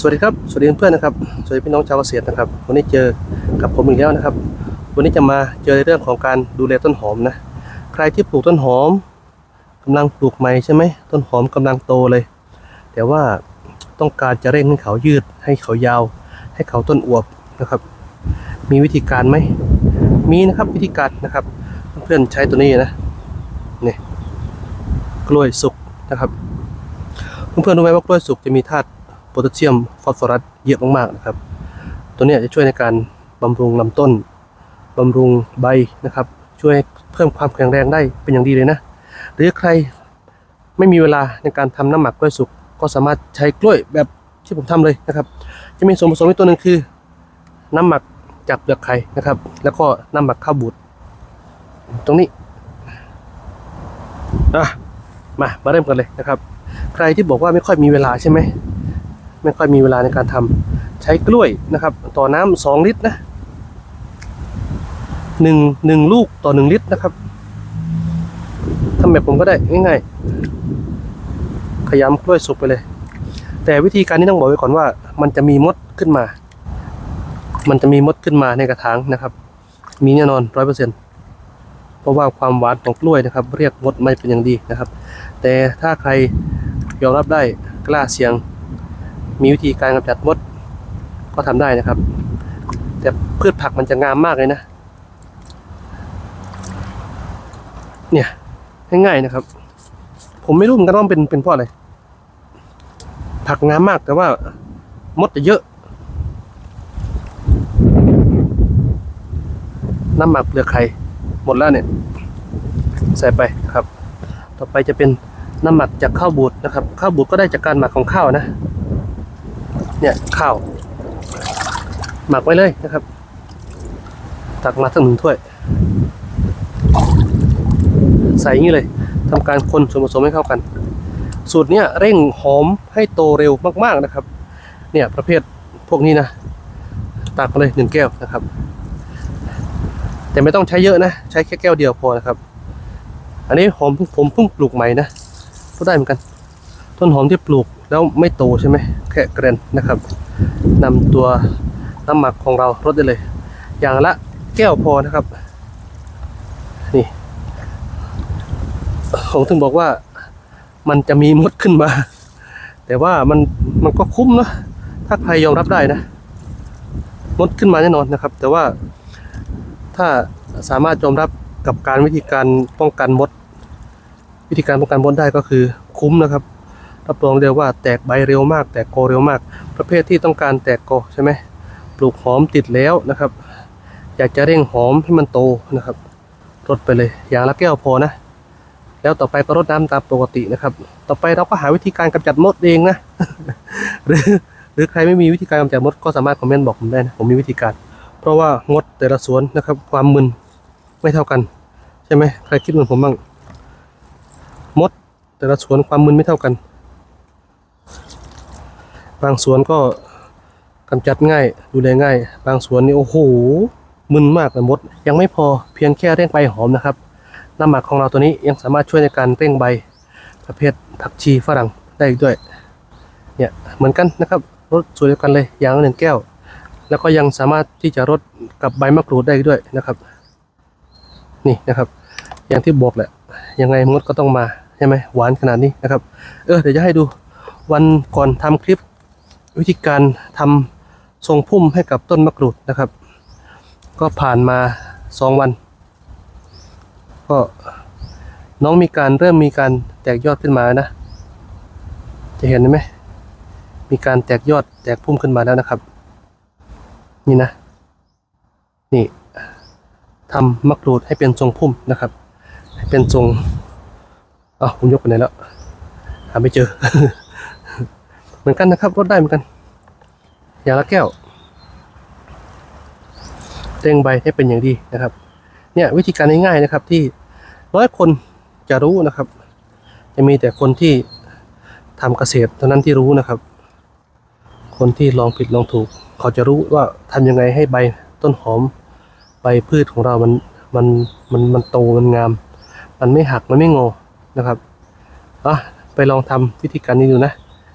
สวัสดีครับ สวัสดีเพื่อนๆนะครับ สวัสดีพี่น้องชาวเกษตรนะครับ วันนี้เจอกับผมอีกแล้วนะครับ วันนี้จะมาเจอในเรื่องของการดูแลต้นหอมนะ ใครที่ปลูกต้นหอมกำลังปลูกใหม่ใช่ไหม ต้นหอมกำลังโตเลย แต่ว่าต้องการจะเร่งให้เขายืด ให้เขายาว ให้เขาต้นอวบนะครับ มีวิธีการไหม มีนะครับวิธีการนะครับ เพื่อนๆใช้ตัวนี้นะนี่กล้วยสุกนะครับ เพื่อนๆรู้ไหมว่ากล้วยสุกจะมีธาตุ โพแทสเซียมฟอสฟอรัสเยอะมากๆนะครับ ตัวนี้จะช่วยในการบำรุงลำต้นบำรุงใบนะครับ ช่วยเพิ่มความแข็งแรงได้เป็นอย่างดีเลยนะ หรือใครไม่มีเวลาในการทำน้ำหมักกล้วยสุกก็สามารถใช้กล้วยแบบที่ผมทำเลยนะครับ จะมีส่วนผสมอีกตัวหนึ่งคือ น้ำหมักจากเปลือกไข่นะครับ แล้วก็น้ำหมักข้าวบูดตรงนี้อะมามาเริ่มกันเลยนะครับ ใครที่บอกว่าไม่ค่อยมีเวลาใช่ไหม ไม่ค่อยมีเวลาในการทำใช้กล้วยนะครับ ต่อน้ำสองลิตรนะหนึ่งหนึ่งลูกต่อหนึ่งลิตรนะครับทำแบบผมก็ได้ง่ายๆขยำกล้วยสุกไปเลย แต่วิธีการนี้ต้องบอกไว้ก่อนว่า มันจะมีมดขึ้นมา มันจะมีมดขึ้นมาในกระถางนะครับ มีแน่นอนร้อยเปอร์เซ็นต์เพราะว่าความหวานของกล้วยนะครับ เรียกมดไม่เป็นอย่างดีนะครับ แต่ถ้าใครยอมรับได้กล้าเสี่ยง มีวิธีการกำจัดมด ก็ทำได้นะครับ แต่พืชผักมันจะงามมากเลยนะ เนี่ยง่ายๆนะครับ ผมไม่รู้มือนกันว่ามันเป็นเป็นเพราะอะไรผักงามมากแต่ว่ามดจะเยอะ น้ำหมักเปลือกไข่หมดแล้วเนี่ย ใส่ไปครับ ต่อไปจะเป็นน้ำหมักจากข้าวบูดนะครับ ข้าวบูดก็ได้จากการหมักของข้าวนะ เนี่ยข้าว หมักไว้เลยนะครับ ตักมาสักหนึ่งถ้วย ใส่อย่างนี้เลยทำการคนส่วนผสมให้เข้ากัน สูตรเนี้ยเร่งหอมให้โตเร็วมากๆนะครับ เนี่ยประเภทพวกนี้นะ ตักมาเลยหนึ่งแก้วนะครับ แต่ไม่ต้องใช้เยอะนะ ใช้แค่แก้วเดียวพอนะครับ อันนี้หอมผมเพิ่งปลูกใหม่นะก็ได้เหมือนกัน ต้นหอมที่ปลูก แล้วไม่โตใช่ไหมแค่เกรนนะครับนำตัวน้ำหมักของเรารดได้เลย อย่างละแก้วพอนะครับ นี่ผมถึงบอกว่ามันจะมีมดขึ้นมา แต่ว่ามันมันก็คุ้มนะถ้าใครยอมรับได้นะมดขึ้นมาแน่นอนนะครับ แต่ว่าถ้าสามารถยอมรับกับการวิธีการป้องกันมด วิธีการป้องกันมดได้ก็คือคุ้มนะครับ รับรองเดียวว่าแตกใบเร็วมาก แตกโกเร็วมาก ประเภทที่ต้องการแตกโกใช่ไหมปลูกหอมติดแล้วนะครับ อยากจะเร่งหอมให้มันโตนะครับรดไปเลย อย่างละแก้วพอนะ แล้วต่อไปก็รดน้ำตามปกตินะครับ ต่อไปเราก็หาวิธีการกำจัดมดเองนะ หรือหรือใครไม่มีวิธีการกำจัดมดก็สามารถคอมเมนต์บอกผมได้นะผมมีวิธีการ เพราะว่ามดแต่ละสวนนะครับ ความมึนไม่เท่ากันใช่ไหมใครคิดเหมือนผมบ้างมดแต่ละสวนความมึนไม่เท่ากัน บางสวนก็กำจัดง่ายดูแลง่าย บางสวนนี่โอ้โหมึนมากเลยมด ยังไม่พอเพียงแค่เร่งใบหอมนะครับ น้ำหมักของเราตัวนี้ยังสามารถช่วยในการเร่งใบประเภทผักชีฝรั่งได้อีกด้วยเนี่ยเหมือนกันนะครับรสสวยเดียวกันเลยอย่างละหนึ่งแก้ว แล้วก็ยังสามารถที่จะรดกับใบมะกรูดได้อีกด้วยนะครับ นี่นะครับ อย่างที่บอกแหละยังไงมดก็ต้องมาใช่ไหมหวานขนาดนี้นะครับ เออเดี๋ยวจะให้ดูวันก่อนทำคลิป วิธีการทำทรงพุ่มให้กับต้นมะกรูดนะครับ ก็ผ่านมาสองวัน ก็น้องมีการเริ่มมีการแตกยอดขึ้นมานะ จะเห็นไหมมีการแตกยอดแตกพุ่มขึ้นมาแล้วนะครับ นี่นะ นี่ทำมะกรูดให้เป็นทรงพุ่มนะครับ ให้เป็นทรงอ้าผมยกไปไหนแล้วหาไม่เจอ เหมือนกันนะครับรดได้เหมือนกัน ย่าละแก้วเร่งใบให้เป็นอย่างดีนะครับ เนี่ยวิธีการง่ายๆนะครับที่ร้อยคนจะรู้นะครับ จะมีแต่คนที่ทำเกษตรเท่านั้นที่รู้นะครับ คนที่ลองผิดลองถูก เขาจะรู้ว่าทำยังไงให้ใบต้นหอมใบพืชของเรามันมันมันมันโตมันงาม มันไม่หักมันไม่งอนะครับอะไปลองทำวิธีการนี้ดูนะ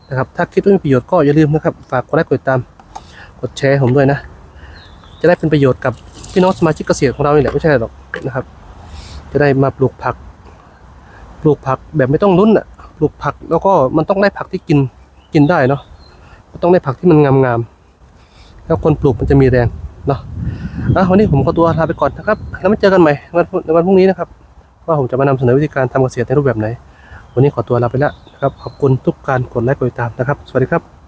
นะครับ ถ้าคิดว่ามีประโยชน์ก็อย่าลืมนะครับ ฝากกดไลค์กดติดตาม ดแชร์ผมด้วยนะ จะได้เป็นประโยชน์กับพี่น้องสมาชิกเกษตรของเรานี่แหละไม่ใช่หรอกนะครับ จะได้มาปลูกผัก ปลูกผักแบบไม่ต้องลุ้นอะปลูกผักแล้วก็มันต้องได้ผักที่กินกินได้เนาะต้องได้ผักที่มันงามๆแล้วคนปลูกมันจะมีแรงเนาะอะวันนี้ผมขอตัวลาไปก่อนนะครับ แล้วมาเจอกันใหม่วันในวันพรุ่งนี้นะครับ ว่าผมจะมานำเสนอวิธีการทำเกษตรในรูปแบบไหน วันนี้ขอตัวลาไปแล้วนะครับ ขอบคุณทุกการกดไลค์กดติดตามนะครับ สวัสดีครับ